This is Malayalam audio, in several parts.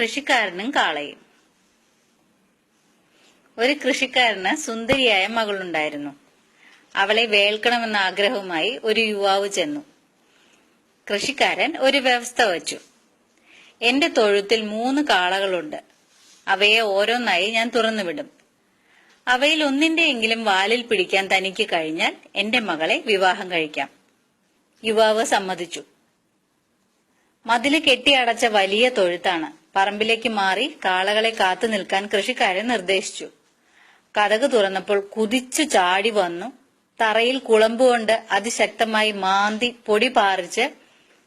കൃഷിക്കാരനും കാളയും. ഒരു കൃഷിക്കാരന് സുന്ദരിയായ മകളുണ്ടായിരുന്നു. അവളെ വേൽക്കണമെന്ന ആഗ്രഹവുമായി ഒരു യുവാവ് ചെന്നു. കൃഷിക്കാരൻ ഒരു വ്യവസ്ഥ വച്ചു. എന്റെ തൊഴുത്തിൽ മൂന്ന് കാളകളുണ്ട്. അവയെ ഓരോന്നായി ഞാൻ തുറന്നുവിടും. അവയിൽ ഒന്നിന്റെയെങ്കിലും വാലിൽ പിടിക്കാൻ തനിക്ക് കഴിഞ്ഞാൽ എന്റെ മകളെ വിവാഹം കഴിക്കാം. യുവാവ് സമ്മതിച്ചു. മതിൽ കെട്ടിയടച്ച വലിയ തൊഴുത്താണ്. പറമ്പിലേക്ക് മാറി കാളകളെ കാത്തു നിൽക്കാൻ കൃഷിക്കാരെ നിർദ്ദേശിച്ചു. കഥക് തുറന്നപ്പോൾ കുതിച്ചു ചാടി വന്നു. തറയിൽ കുളമ്പുകൊണ്ട് അതിശക്തമായി മാന്തി പൊടി പാറിച്ച്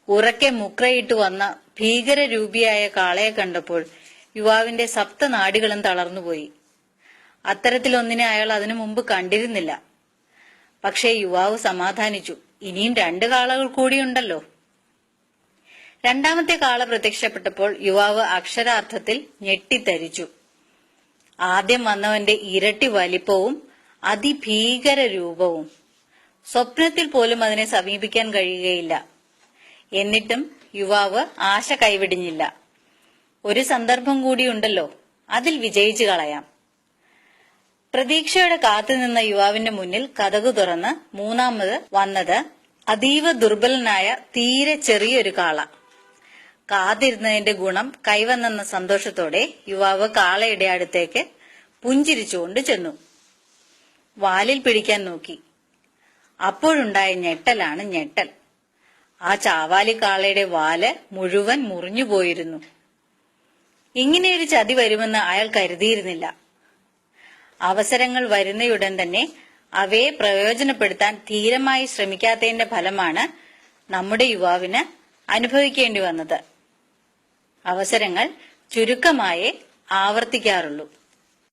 ഉറക്കെ മുക്രയിട്ട് വന്ന ഭീകര രൂപിയായ കാളയെ കണ്ടപ്പോൾ യുവാവിന്റെ സപ്തനാടികളും തളർന്നുപോയി. അത്തരത്തിലൊന്നിനെ അയാൾ അതിനു മുമ്പ് കണ്ടിരുന്നില്ല. പക്ഷേ യുവാവ് സമാധാനിച്ചു. ഇനിയും രണ്ട് കാളകൾ കൂടിയുണ്ടല്ലോ. രണ്ടാമത്തെ കാള പ്രത്യക്ഷപ്പെട്ടപ്പോൾ യുവാവ് അക്ഷരാർത്ഥത്തിൽ ഞെട്ടിത്തരിച്ചു. ആദ്യം വന്നവന്റെ ഇരട്ടി വലിപ്പവും അതിഭീകര രൂപവും. സ്വപ്നത്തിൽ പോലും അതിനെ സമീപിക്കാൻ കഴിയുകയില്ല. എന്നിട്ടും യുവാവ് ആശ കൈവിടിഞ്ഞില്ല. ഒരു സന്ദർഭം കൂടിയുണ്ടല്ലോ അതിൽ വിജയിച്ചു കളയാം. പ്രതീക്ഷയോടെ കാത്തുനിന്ന യുവാവിന്റെ മുന്നിൽ കഥകു തുറന്ന് മൂന്നാമത് വന്നത് അതീവ ദുർബലനായ തീരെ ചെറിയൊരു കാള. കാത്തിരുന്നതിന്റെ ഗുണം കൈവന്നെന്ന സന്തോഷത്തോടെ യുവാവ് കാളയുടെ അടുത്തേക്ക് പുഞ്ചിരിച്ചുകൊണ്ട് ചെന്നു. വാലിൽ പിടിക്കാൻ നോക്കി. അപ്പോഴുണ്ടായ ഞെട്ടലാണ് ഞെട്ടൽ. ആ ചാവാലി കാളയുടെ വാൽ മുഴുവൻ മുറിഞ്ഞു പോയിരുന്നു. ഇങ്ങനെയൊരു ചതി വരുമെന്ന് അയാൾ കരുതിയിരുന്നില്ല. അവസരങ്ങൾ വരുന്നയുടൻ തന്നെ അവയെ പ്രയോജനപ്പെടുത്താൻ ധീരമായി ശ്രമിക്കാത്തതിന്റെ ഫലമാണ് നമ്മുടെ യുവാവിന് അനുഭവിക്കേണ്ടി വന്നത്. അവസരങ്ങൾ ചുരുക്കമായേ ആവർത്തിക്കാറുള്ളൂ.